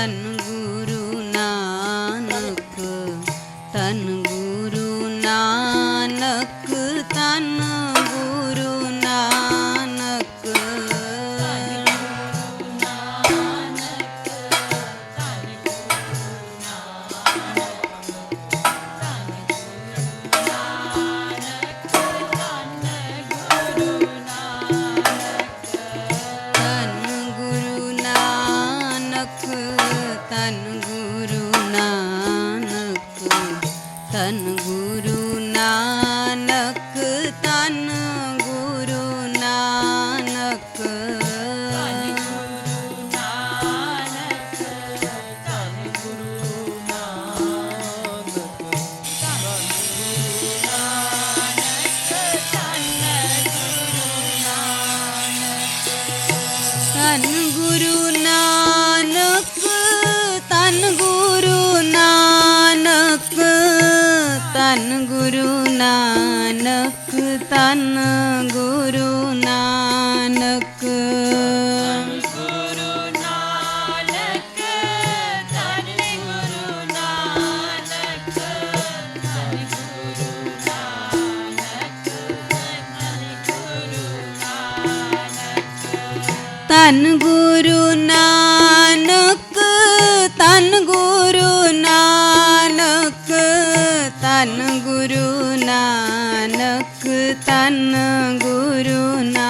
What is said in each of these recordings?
ನಾನು गुरु नानक तन गुरु ਧੰਨ ਗੁਰੂ ਨਾਨਕ ਧੰਨ ਗੁਰੂ ਨਾਨਕ। ਧੰਨ ਨਾਨਕ ਤਨ ਗੁਰੂ ਨਾ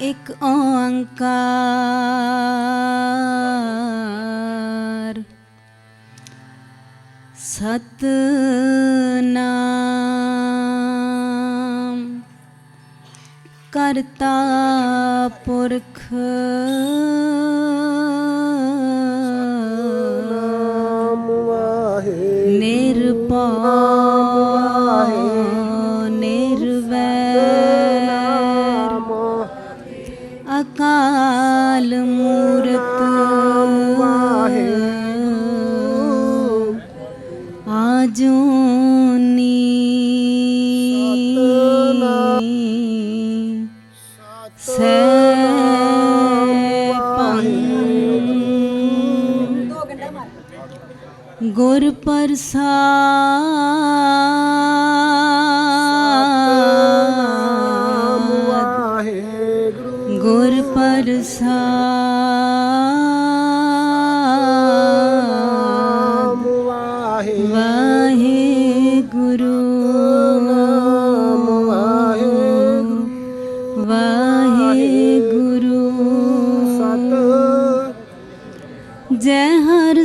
ਇੱਕ ਓੰਕਾਰ। ਸਤ ਨਾਮ ਕਰਤਾ ਪੁਰਖ। ਨਾਮ ਅਕਾਲ ਮੂਰਤ। ਵਾਹਿਗੁਰੂ ਆਜੋ ਨੀ। ਸਤਨਾਮ ਗੁਰ ਪ੍ਰਸਾਦ।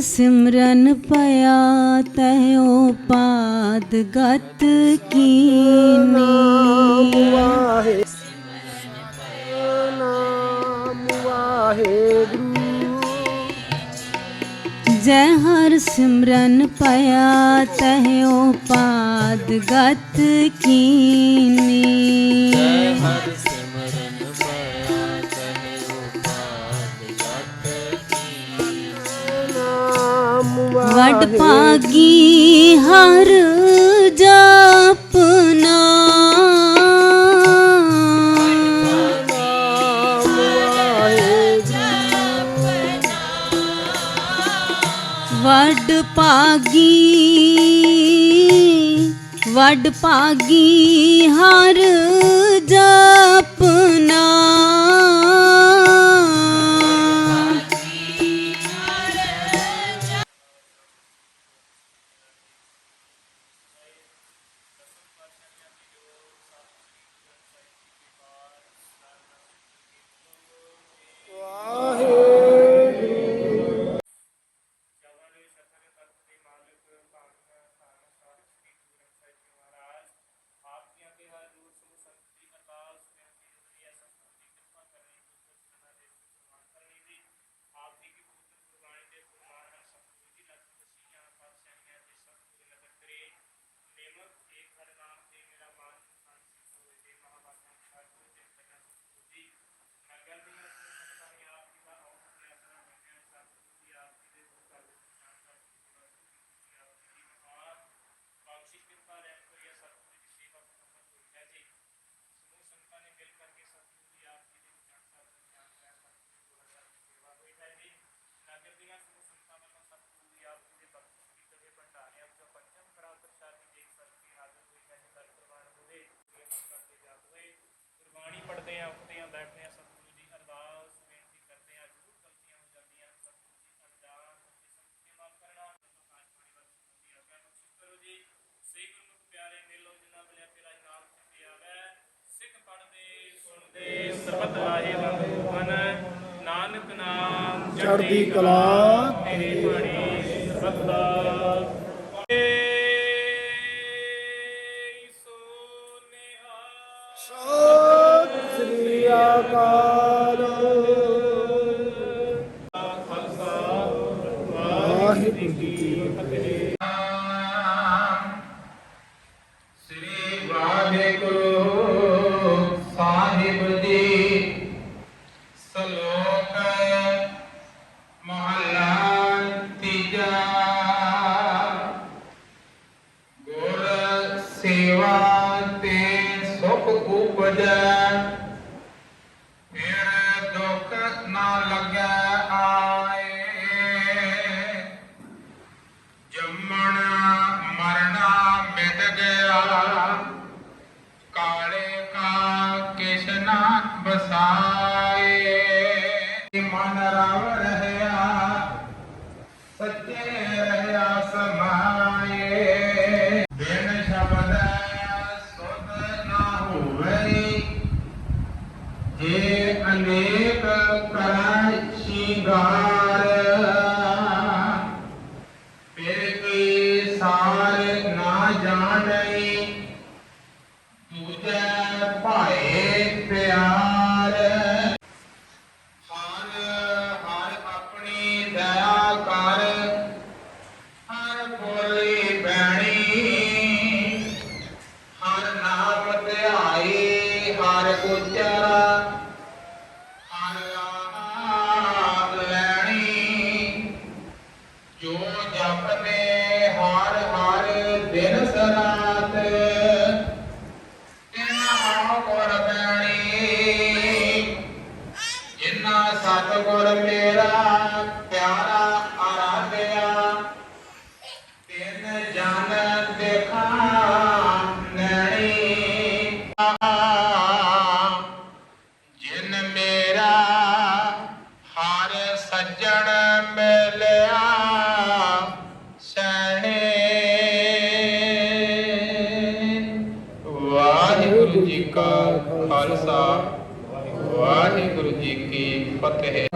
ਸਿਮਰਨ ਪਿਆ ਤੈਉ ਪਾਦ ਗਤ ਕੀਨੀ। ਵਾਹੇ ਜੈ ਹਰ ਸਿਮਰਨ ਪਿਆ ਤਹਿਉ ਪਾਦ ਗਤ ਕੀਨੀ। ਜੈ ਹਰ ਵਡ ਪਾਗੀ ਹਰ ਜਪਨਾ ਵਡ ਪਾਗੀ ਵਡ ਪਾਗੀ ਹਰ ਜਪ ਚੜ੍ਹਦੀ ਕਲਾ ਤੇ ਬਣੀ ਸਦਾ ਨਾ ਜਾਣੈ। गुरु जी की फतेह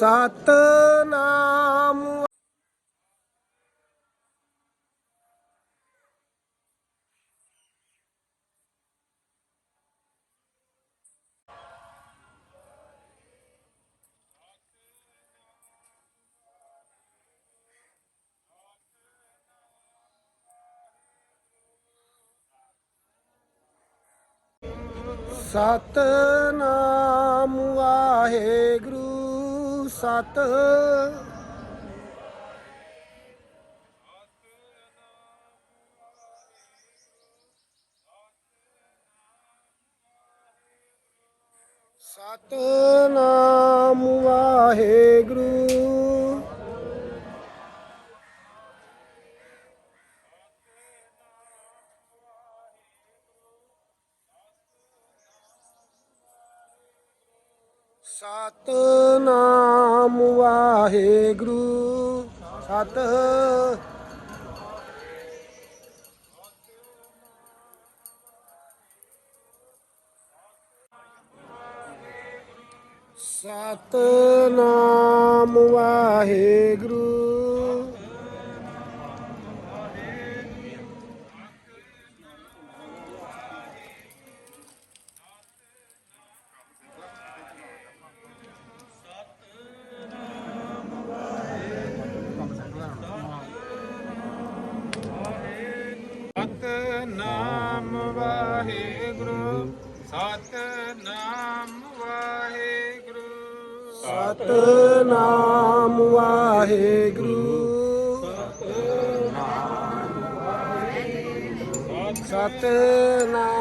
ਸਤਨਾਮ ਸਤਨਾਮ ਵਾਹਿਗੁਰੂ ਸਤ। ਸਤਨਾਮ ਵਾਹਿਗੁਰੂ। ਵਾਹਿਗੁਰੂ। Satana.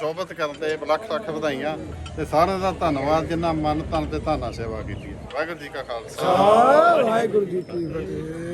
ਸ਼ੋਭਤ ਕਰਨ ਤੇ ਲੱਖ ਲੱਖ ਵਧਾਈਆਂ ਤੇ ਸਾਰਿਆਂ ਦਾ ਧੰਨਵਾਦ ਜਿਨ੍ਹਾਂ ਮਨ, ਤਨ ਤੇ ਧਾਨਾ ਸੇਵਾ ਕੀਤੀ ਹੈ। ਵਾਹਿਗੁਰੂ ਜੀ ਕਾ ਖਾਲਸਾ ਵਾਹਿਗੁਰੂ ਜੀ ਕੀ ਫਤਿਹ